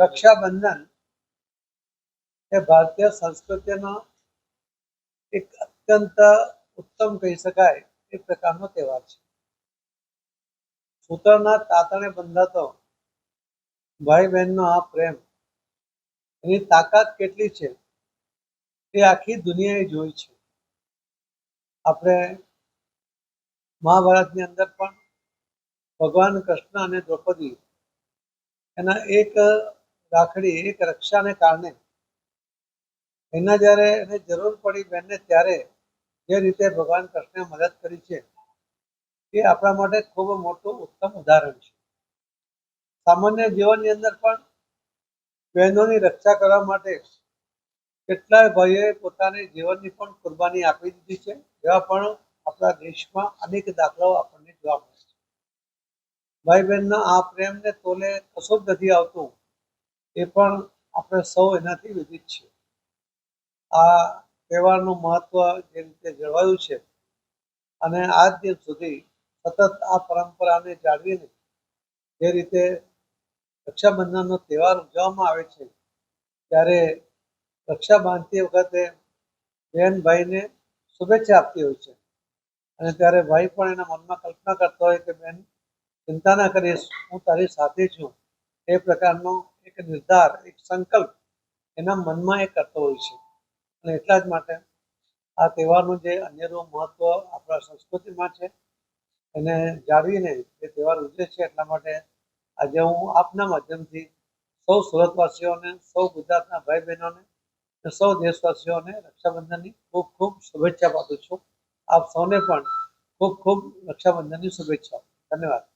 રક્ષાબંધન એ ભારતીય સંસ્કૃતિનો એક અત્યંત ઉત્તમ કહી શકાય એ પ્રકારનો તહેવાર છે. સૂત્રના તાતણે બંધાતો ભાઈ બહેનનો આ પ્રેમ એની તાકાત કેટલી છે એ આખી દુનિયાએ જોઈ છે. આપણે મહાભારતની અંદર પણ ભગવાન કૃષ્ણ અને દ્રૌપદી એના એક રાખડી એક રક્ષાને કારણે. એના જ્યારે એને જરૂર પડી બેનને ત્યારે જે રીતે ભગવાન કૃષ્ણે મદદ કરી છે, એ આપણા માટે ખૂબ મોટું ઉત્તમ ઉદાહરણ છે. સામાન્ય જીવનની અંદર પણ બહેનોની રક્ષા કરવા માટે કેટલાય ભાઈઓએ પોતાની જીવનની પણ કુરબાની આપી દીધી છે, એવા પણ આપણા દેશમાં અનેક દાખલાઓ આપણને જોવા મળે છે. ભાઈ બહેનના આ પ્રેમને તોલે કશું જ નથી આવતું. એ પણ આપણે સૌ એનાથી વિદિત છે આ તહેવારનું મહત્વ જે રીતે જળવાયું છે અને આજ દિન સુધી સતત આ પરંપરાને જાળવીને જે રીતે રક્ષાબંધનનો તહેવાર ઉજવવામાં આવે છે, ત્યારે રક્ષા બાંધતી વખતે બહેન ભાઈને શુભેચ્છા આપતી હોય છે. અને ત્યારે ભાઈ પણ એના મનમાં કલ્પના કરતો હોય કે, બેન, ચિંતા ના કરીશ, હું તારી સાથે છું. એ પ્રકારનો નિર્ધાર, એક સંકલ્પ એના મનમાં એ કરતો હોય છે. અને એટલા જ માટે આ તહેવારનું જે અનેરું મહત્વ આપણા સંસ્કૃતિમાં છે, એને જાળવીને એ તહેવાર ઉજવે છે, એટલા માટે આજે હું આપના માધ્યમથી સૌ સુરતવાસીઓને, સૌ ગુજરાતના ભાઈ બહેનોને સૌ દેશવાસીઓને રક્ષાબંધનની ખૂબ ખૂબ શુભેચ્છા પાઠવું છું. આપ સૌને પણ ખૂબ ખૂબ રક્ષાબંધનની શુભેચ્છાઓ. ધન્યવાદ.